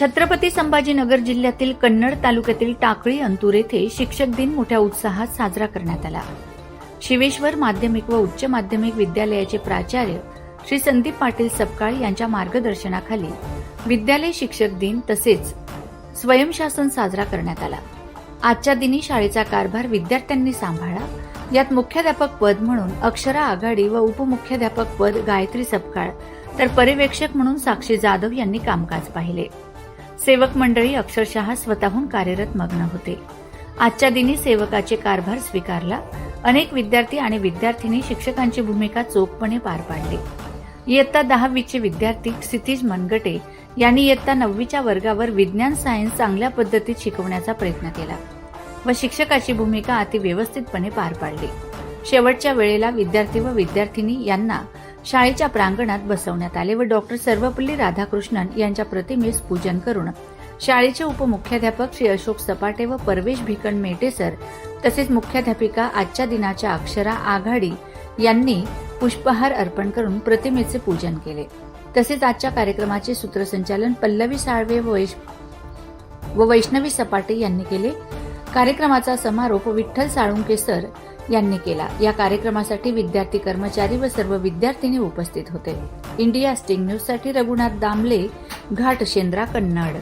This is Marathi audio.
छत्रपती संभाजीनगर जिल्ह्यातील कन्नड तालुक्यातील टाकळी अंतूर येथे शिक्षक दिन मोठ्या उत्साहात साजरा करण्यात आला. शिवेश्वर माध्यमिक व उच्च माध्यमिक विद्यालयाचे प्राचार्य श्री संदीप पाटील सपकाळ यांच्या मार्गदर्शनाखाली विद्यालय शिक्षक दिन तसेच स्वयंशासन साजरा करण्यात आला. आजच्या दिनी शाळेचा कारभार विद्यार्थ्यांनी सांभाळा. यात मुख्याध्यापक पद म्हणून अक्षरा आघाडी व उपमुख्याध्यापक पद गायत्री सपकाळ तर पर्यवेक्षक म्हणून साक्षी जाधव यांनी कामकाज पाहिले. सेवक मंडळी अक्षरशः स्वतःहून कार्यरत मग्न होते. आजच्या दिनी सेवकाचे कारभार स्वीकारला अनेक विद्यार्थी आणि विद्यार्थिनी शिक्षकांची भूमिका चोखपणे पार पाडली. इयत्ता दहावीचे विद्यार्थी क्षितिज मनगटे यांनी इयत्ता नववीच्या वर्गावर विज्ञान सायन्स चांगल्या पद्धतीत शिकवण्याचा प्रयत्न केला व शिक्षकाची भूमिका अति व्यवस्थितपणे पार पाडली. शेवटच्या वेळेला विद्यार्थी व विद्यार्थिनी यांना शाळेच्या प्रांगणात बसवण्यात आले व डॉक्टर सर्वपल्ली राधाकृष्णन यांच्या प्रतिमेस पूजन करून. शाळेचे उपमुख्याध्यापक श्री अशोक सपाटे व परवेश भिकण मेटेसर तसेच मुख्याध्यापिका आजच्या दिनाच्या अक्षरा आघाडी यांनी पुष्पहार अर्पण करून प्रतिमेचे पूजन केले. तसेच आजच्या कार्यक्रमाचे सूत्रसंचालन पल्लवी साळवे व वैष्णवी सपाटे यांनी केले. कार्यक्रमाचा समारोप विठ्ठल साळुंके सर यांनी केला. या कार्यक्रमासाठी विद्यार्थी कर्मचारी व सर्व विद्यार्थिनी उपस्थित होते. इंडिया स्टिंग न्यूजसाठी रघुनाथ दामले घाट शेंद्रा कन्नड.